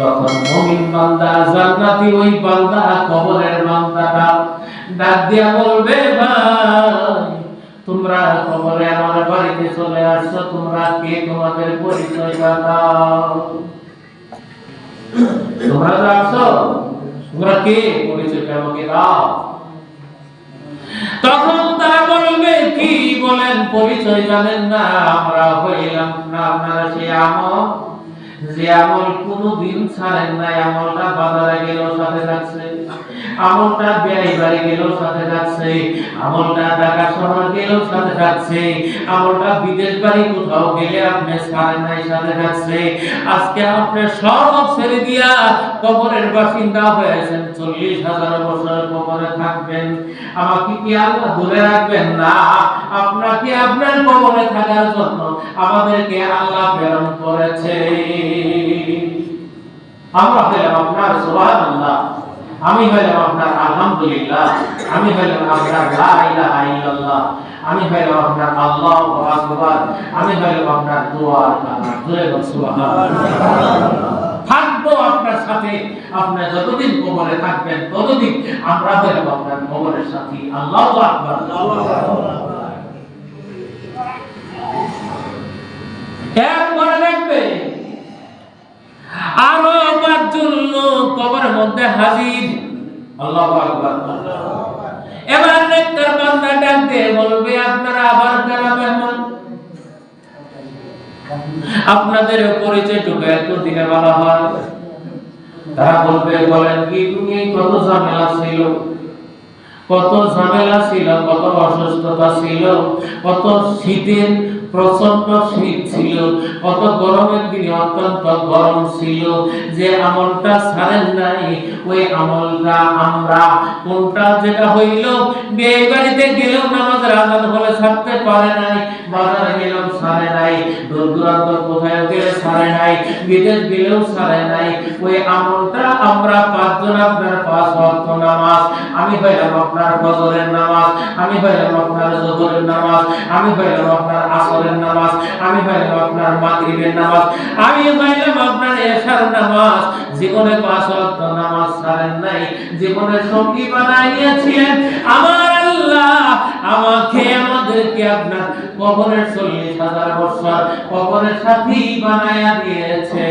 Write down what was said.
তখন মুমিন বান্দা জান্নাতি ওই বান্দা কবরের বান্দাটা ডাক দিয়া বলবে, ভাই, তোমরা কবরে আমার বাড়িতে চলে আসছো, তোমরা কে তোমাদের পরিচয় দাও? তোমরা আসছো, তোমরা কে পরিচয়টা আমাকে দাও? তখন তারা বলবে, কি বলেন, পরিচয় জানেন না, আমরা হইলাম না, আপনারা সে আমল যে আমল কোনদিন ছাড়েন নাই, আমলটা বাজারে গেলেও সাথে থাকছে আমলটা ব্যয় বাড়ি গেলেও সাথে থাকছে আমলটা ঢাকা শহর গেলেও সাথে থাকছে আমলটা বিদেশ বাড়ি কোথাও গেলে আপনি ছাড়েন নাই, সাথে থাকছে আজকে আপনি সব ছেড়ে দিয়া কবরের বাসিন্দা হয়েছেন, চল্লিশ হাজার বছর কবরে থাকবেন। আমাকে কি আল্লাহ দূরে রাখবেন? না। আপনাকে আপনার কবরে থাকার জন্য আমাদেরকে আল্লাহ প্রেরণ করেছে। আমরা হইলাম আপনার সুবহানাল্লাহ। আমি হইলাম আপনার আলহামদুলিল্লাহ। আমি হইলাম আপনার লা ইলাহা ইল্লাল্লাহ। আমি হইলাম আপনার আল্লাহু আকবার। আমি হইলাম আপনার দোয়ার জোরে বল সুবহানাল্লাহ। থাকব আপনার সাথে। আপনি যতদিন কবরে থাকবেন, ততদিন আমরা হইলাম আপনার কবরের সাথী। আল্লাহু আকবার। এরপরে দেখবে আরও পাঁচজন লোক কবরের মধ্যে হাজির। আকবার। এবার বান্দা ডাকতে বলবে, আপনারা আবার কারা মেহমান আপনাদের পরিচয়টুকু এত দিনে বলা হয়। তারা বলবে, বলেন কি কত ঝামেলা ছিল? কত ঝামেলা ছিল, কত অসুস্থতা ছিল, কত শীতের প্রচণ্ড শীত ছিল, কত গরমের দিনে অত্যন্ত গরম ছিল, যে আমলটা ছাড়েন নাই, ওই আমলটা আমরা কোনটা যেটা হইল, বিয়ে বাড়িতে গেলেও নামাজের আজান বলে ছাড়তে পারে নাই, বাজারে নাই দূর দূরান্ত কোথায় গেলে ছাড়ে নাই, বিদেশ গেলেও ছাড়ে নাই। ওই আমলটা আমরা পাঁচজন আপনার পাঁচ ওয়াক্ত নামাজ, আমি হইলাম আপনার ফজরের নামাজ, আমি হইলাম আপনার জোহরের নামাজ, আমি হইলাম আপনার আসরের নামাজ, আমি হইলাম আপনার মাগরিবের নামাজ, আমি হইলাম আপনার এশার নামাজ। জীবনে পাঁচ ওয়াক্ত নামাজ ছাড়েন নাই, জীবনে সঙ্গী বানাইয়াছিলেন আমার আমাকে আমাদেরকে আপনার কবরের চল্লিশ হাজার বছর কবরের সাথী বানায়া দিয়েছে।